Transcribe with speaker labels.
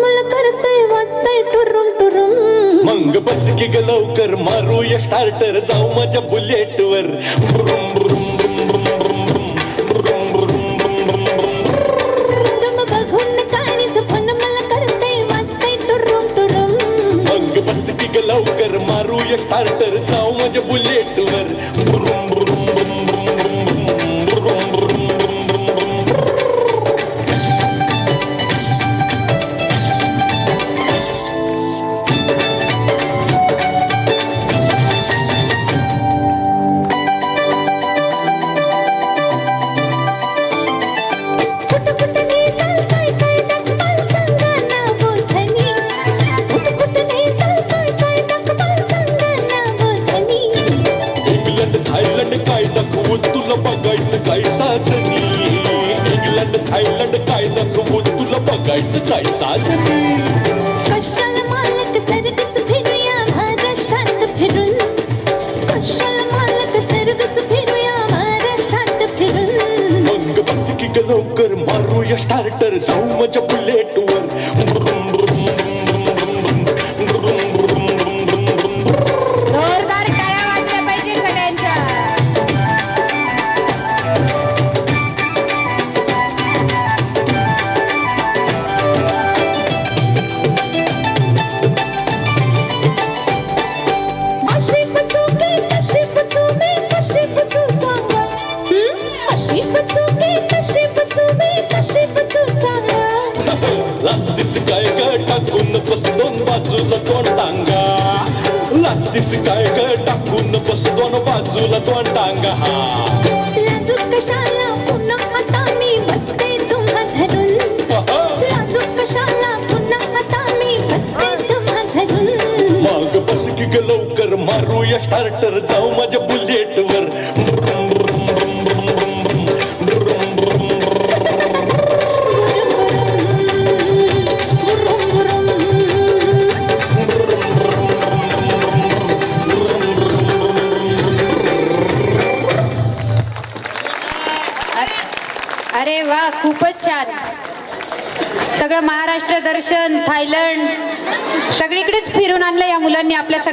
Speaker 1: मला करतय वाजतय टुरुम टुरुम
Speaker 2: मग बस की ग लवकर मारूया स्टार्टर जाऊ माझ्या बुलेट वर.
Speaker 1: बघून काळीच फन मला करतय वाजतय टुरुम टुरुम
Speaker 2: मग बस की ग लवकर मारूया स्टार्टर जाऊ माझ्या बुलेट वर. थायलंड काय दाखवू तुला बघायचं काय साजनी इंग्लंड थायलंड काय दाखवू तुला बघायचं काय साजनी
Speaker 1: कशाला मालक सरगच फिरूया महाराष्ट्रात फिरून? कशाला मालक सरगच फिरूया महाराष्ट्रात फिरून?
Speaker 2: मग बस की ग लवकर मारूया स्टार्टर जाऊ माझ्या बुलेट लाच दिस काय ग? टाकून बस दोन बाजूला दोन टांगा. काय ग? टाकून बस दोन बाजूला दोन टांगा. हा.
Speaker 1: लाजूक कशाला पुन्हा आता मी बसते तुम्हा धरून लाजूक कशाला पुन्हा आता मी बसते तुम्हा धरून
Speaker 2: मग बस की ग लवकर मारूया स्टार्टर जाऊ माझ्या बुलेट
Speaker 3: अरे वा खूपच छान. सगळं महाराष्ट्र दर्शन थायलंड सगळीकडेच फिरून आणलं या मुलांनी आपल्या सगळ्या